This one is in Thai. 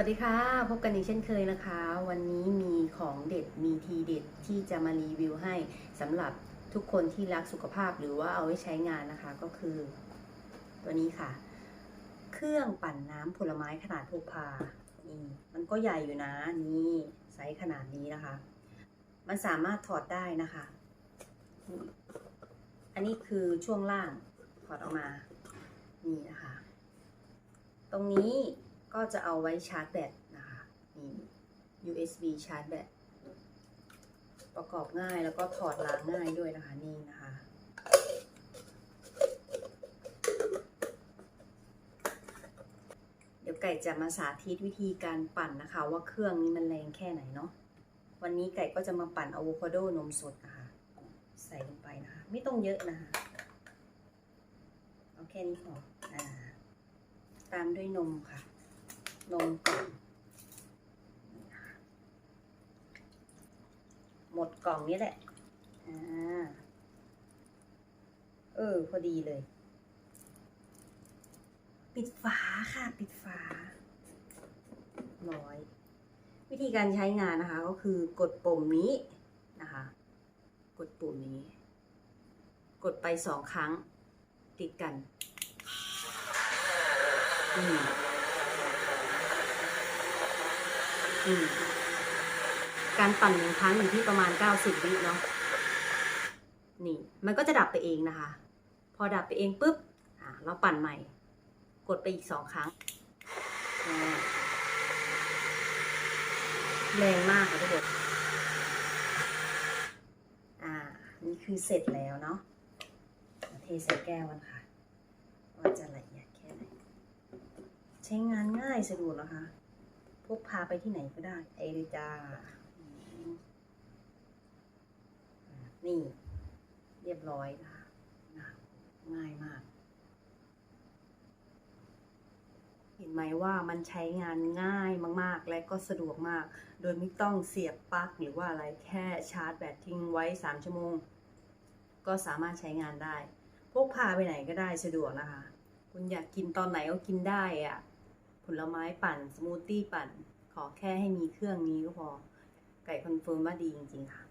วัสดีค่ะ พบกันอีกเช่นเคยนะคะ วันนี้มีของเด็ดมีทีเด็ดที่จะมารีวิวให้สำหรับทุกคนที่รักสุขภาพหรือว่าเอาไว้ใช้งานนะคะก็คือ ตัวนี้ค่ะ เครื่องปั่นน้ำผลไม้ขนาดพกพานี่มันก็ใหญ่อยู่นะนี่ไซส์ขนาดนี้นะคะ มันสามารถถอดได้นะคะ อันนี้คือช่วงล่างถอดออกมานี่นะคะ ตรงนี้ ก็จะเอาไว้ชาร์จแบตนะคะนี่ USB ชาร์จแบตประกอบง่ายแล้วก็ถอดล้างง่ายด้วยนะคะนี่นะคะเดี๋ยวไก่จะมาสาธิตวิธีการปั่นนะคะ ว่าเครื่องนี้มันแรงแค่ไหนเนาะวันนี้ไก่ก็จะมาปั่นอะโวคาโดนมสดนะคะ ใส่ลงไปนะคะ ไม่ต้องเยอะนะคะเอาแค่นี้พออ่าตามด้วยนมค่ะ นมก่อนหมดกล่องนี้แหละ อ่า เออ พอดีเลย ปิดฝาค่ะ ปิดฝาร้อย วิธีการใช้งานนะคะ ก็คือกดปุ่มนี้นะคะ กดปุ่มนี้ กดไปสองครั้ง ติดกัน อืมอืม การปั่นหนึ่งครั้งอยู่ที่ประมาณ 90 วิเนาะ นี่ มันก็จะดับไปเองนะคะ พอดับไปเองปุ๊บเราปั่นใหม่ กดไปอีกสองครั้ง แรงมากค่ะทุกคนอ่า นี่คือเสร็จแล้วเนาะ เทใส่แก้วกันค่ะ ว่าจะละเอียดแค่ไหน ใช้งานง่ายสะดวกนะคะ พกพาไปที่ไหนก็ได้ไอเลยจ้า นี่ เรียบร้อยนะคะง่ายมาก เห็นไหมว่ามันใช้งานง่ายมาก ๆ และก็สะดวกมาก โดยไม่ต้องเสียบปลั๊กหรือว่าอะไรแค่ชาร์จแบตทิ้งไว้ 3 ชั่วโมง ก็สามารถใช้งานได้ พกพาไปไหนก็ได้สะดวกนะคะ คุณอยากกินตอนไหนก็กินได้อะ ผลไม้ปั่น สมูทตี้ปั่น ขอแค่ให้มีเครื่องนี้ก็พอ ไก่คอนเฟิร์มว่าดีจริง ๆ ค่ะ